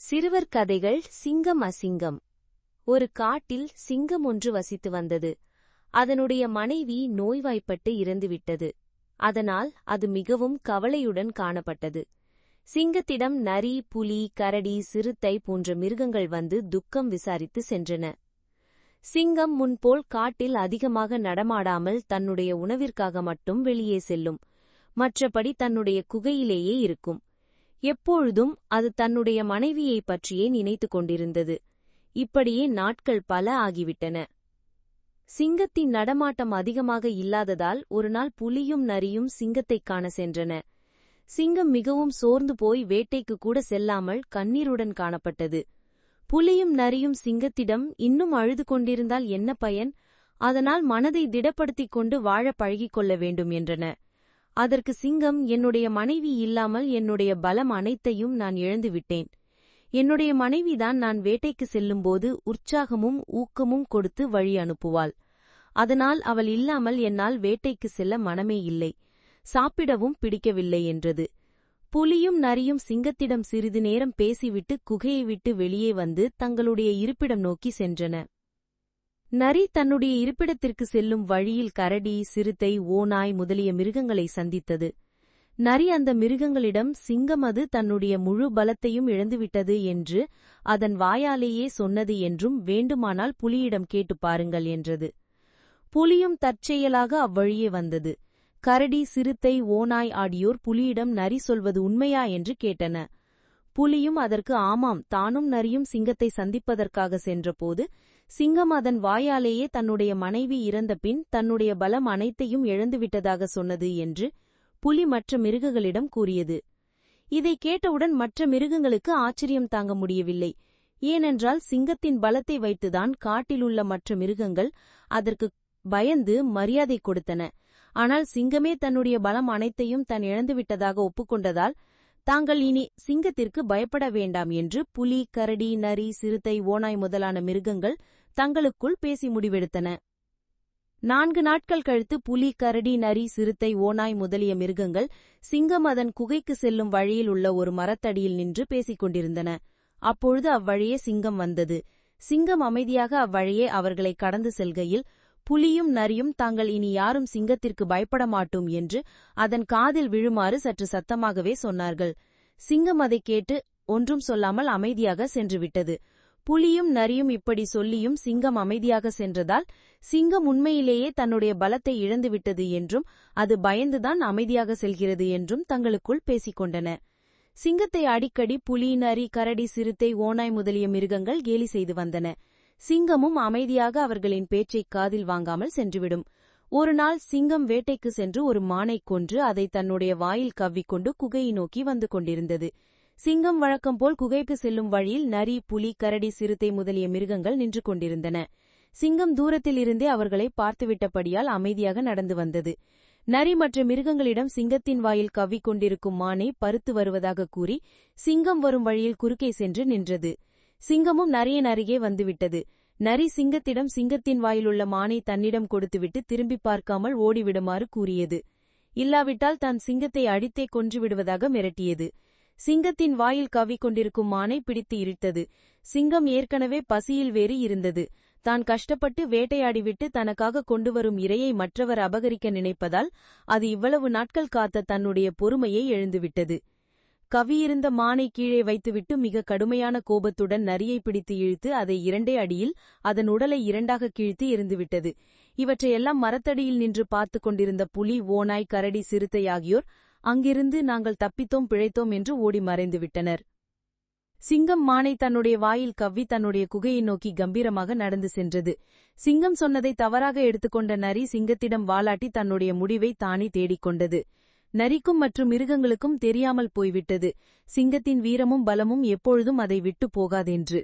சிறுவர் கதைகள் சிங்கம் அசிங்கம். ஒரு காட்டில் சிங்கம் ஒன்று வசித்து வந்தது. அதனுடைய மனைவி நோய்வாய்ப்பட்டு இறந்துவிட்டது. அதனால் அது மிகவும் கவலையுடன் காணப்பட்டது. சிங்கத்திடம் நரி புலி கரடி சிறுத்தை போன்ற மிருகங்கள் வந்து துக்கம் விசாரித்து சென்றன. சிங்கம் முன்போல் காட்டில் அதிகமாக நடமாடாமல் தன்னுடைய உணவிற்காக மட்டும் வெளியே செல்லும். மற்றபடி தன்னுடைய குகையிலேயே இருக்கும். எப்பொழுதும் அது தன்னுடைய மனைவியைப் பற்றியே நினைத்துக் கொண்டிருந்தது. இப்படியே நாட்கள் பல ஆகிவிட்டன. சிங்கத்தின் நடமாட்டம் அதிகமாக இல்லாததால் ஒருநாள் புலியும் நரியும் சிங்கத்தைக் காண சென்றன. சிங்கம் மிகவும் சோர்ந்து போய் வேட்டைக்கு கூட செல்லாமல் கண்ணீருடன் காணப்பட்டது. புலியும் நரியும் சிங்கத்திடம் இன்னும் அழுது கொண்டிருந்தால் என்ன பயன்? அதனால் மனதை திடப்படுத்திக் கொண்டு வாழ பழகிக் கொள்ள வேண்டும் என்றன. அதற்கு சிங்கம் என்னுடைய மனைவி இல்லாமல் என்னுடைய பலம் அனைத்தையும் நான் இழந்துவிட்டேன். என்னுடைய மனைவிதான் நான் வேட்டைக்கு செல்லும்போது உற்சாகமும் ஊக்கமும் கொடுத்து வழி அனுப்புவாள். அதனால் அவள் இல்லாமல் என்னால் வேட்டைக்கு செல்ல மனமே இல்லை. சாப்பிடவும் பிடிக்கவில்லை என்றது. புலியும் நரியும் சிங்கத்திடம் சிறிது நேரம் பேசிவிட்டு குகையை விட்டு வெளியே வந்து தங்களுடைய இருப்பிடம் நோக்கி சென்றன. நரி தன்னுடைய இருப்பிடத்திற்கு செல்லும் வழியில் கரடி சிறுத்தை ஓநாய் முதலிய மிருகங்களை சந்தித்தது. நரி அந்த மிருகங்களிடம் சிங்கம் அது தன்னுடைய முழு பலத்தையும் இழந்துவிட்டது என்று அதன் வாயாலேயே சொன்னது என்றும் வேண்டுமானால் புலியிடம் கேட்டு பாருங்கள் என்றது. புலியும் தற்செயலாக அவ்வழியே வந்தது. கரடி சிறுத்தை ஓநாய் ஆடியோர் புலியிடம் நரி சொல்வது உண்மையா என்று கேட்டன. புலியும் அதற்கு ஆமாம் தானும் நரியும் சிங்கத்தை சந்திப்பதற்காக சென்றபோது சிங்கம் அதன் வாயாலேயே தன்னுடைய மனைவி இறந்த பின் தன்னுடைய பலம் அனைத்தையும் இழந்துவிட்டதாக சொன்னது என்று புலி மற்ற மிருகங்களிடம் கூறியது. இதை கேட்டவுடன் மற்ற மிருகங்களுக்கு ஆச்சரியம் தாங்க முடியவில்லை. ஏனென்றால் சிங்கத்தின் பலத்தை வைத்துதான் காட்டிலுள்ள மற்ற மிருகங்கள் அதற்கு பயந்து மரியாதை கொடுத்தன. ஆனால் சிங்கமே தன்னுடைய பலம் அனைத்தையும் தன் இழந்துவிட்டதாக ஒப்புக்கொண்டதால் தாங்கள் இனி சிங்கத்திற்கு பயப்பட வேண்டாம் என்று புலி கரடி நரி சிறுத்தை ஓநாய் முதலான மிருகங்கள் தங்களுக்குள் பேசி முடிவெடுத்தன. நான்கு நாட்கள் கழித்து புலி கரடி நரி சிறுத்தை ஓநாய் முதலிய மிருகங்கள் சிங்கம் அதன் குகைக்கு செல்லும் வழியில் உள்ள ஒரு மரத்தடியில் நின்று பேசிக் கொண்டிருந்தன. அப்பொழுது அவ்வழியே சிங்கம் வந்தது. சிங்கம் அமைதியாக அவ்வழியே அவர்களை கடந்து செல்கையில் புலியும் நரியும் தாங்கள் இனி யாரும் சிங்கத்திற்கு பயப்பட மாட்டோம் என்று அதன் காதில் விழுமாறு சற்று சத்தமாகவே சொன்னார்கள். சிங்கம் அதை கேட்டு ஒன்றும் சொல்லாமல் அமைதியாக சென்றுவிட்டது. புலியும் நரியும் இப்படி சொல்லியும் சிங்கம் அமைதியாக சென்றதால் சிங்கம் உண்மையிலேயே தன்னுடைய பலத்தை இழந்துவிட்டது என்றும் அது பயந்துதான் அமைதியாக செல்கிறது என்றும் தங்களுக்குள் பேசிக் கொண்டன சிங்கத்தை அடிக்கடி புலி நரி கரடி சிறுத்தை ஓநாய் முதலிய மிருகங்கள் கேலி செய்து வந்தன. சிங்கமும் அமைதியாக அவர்களின் பேச்சைக் காதில் வாங்காமல் சென்றுவிடும். ஒருநாள் சிங்கம் வேட்டைக்கு சென்று ஒரு மானைக் கொன்று அதை தன்னுடைய வாயில் கவ்விக்கொண்டு குகையை நோக்கி வந்து கொண்டிருந்தது. சிங்கம் வழக்கம் போல் குகைக்கு செல்லும் வழியில் நரி புலி கரடி சிறுத்தை முதலிய மிருகங்கள் நின்று கொண்டிருந்தன. சிங்கம் தூரத்தில் இருந்தே அவர்களை பார்த்துவிட்டபடியால் அமைதியாக நடந்து வந்தது. நரி மற்ற மிருகங்களிடம் சிங்கத்தின் வாயில் கவ்விக்கொண்டிருக்கும் மானை பருத்து வருவதாக கூறி சிங்கம் வரும் வழியில் குறுக்கே சென்று நின்றது. சிங்கமும் நரியின் அருகே வந்துவிட்டது. நரி சிங்கத்திடம் சிங்கத்தின் வாயிலுள்ள மானை தன்னிடம் கொடுத்துவிட்டு திரும்பி பார்க்காமல் ஓடிவிடுமாறு கூறியது. இல்லாவிட்டால் தான் சிங்கத்தை அடித்தே கொன்றுவிடுவதாக மிரட்டியது. சிங்கத்தின் வாயில் கவிக்கொண்டிருக்கும் மானை பிடித்து இழுத்தது சிங்கம் ஏற்கனவே பசியில் வேறு இருந்தது. தான் கஷ்டப்பட்டு வேட்டையாடிவிட்டு தனக்காக கொண்டு வரும் இரையை மற்றவர் அபகரிக்க நினைப்பதால் அது இவ்வளவு நாட்கள் காத்த தன்னுடைய பொறுமையை எழுந்துவிட்டது. கவியிருந்த மானை கீழே வைத்துவிட்டு மிக கடுமையான கோபத்துடன் நரியை பிடித்து இழுத்து அதை இரண்டே அடியில் அதன் உடலை இரண்டாக கிழித்து எரிந்துவிட்டது இவற்றையெல்லாம் மரத்தடியில் நின்று பார்த்து கொண்டிருந்த புலி ஓநாய் கரடி சிறுத்தை ஆகியோர் அங்கிருந்து நாங்கள் தப்பித்தோம் பிழைத்தோம் என்று ஓடி மறைந்துவிட்டனர். சிங்கம் மானை தன்னுடைய வாயில் கவ்வி தன்னுடைய குகையை நோக்கி கம்பீரமாக நடந்து சென்றது. சிங்கம் சொன்னதை தவறாக எடுத்துக்கொண்ட நரி சிங்கத்திடம் வாலாட்டி தன்னுடைய முடிவை தானே தேடிக்கொண்டது நரிக்கும் மற்றும் மிருகங்களுக்கும் தெரியாமல் போய்விட்டது. சிங்கத்தின் வீரமும் பலமும் எப்பொழுதும் அதை விட்டு போகாதென்று.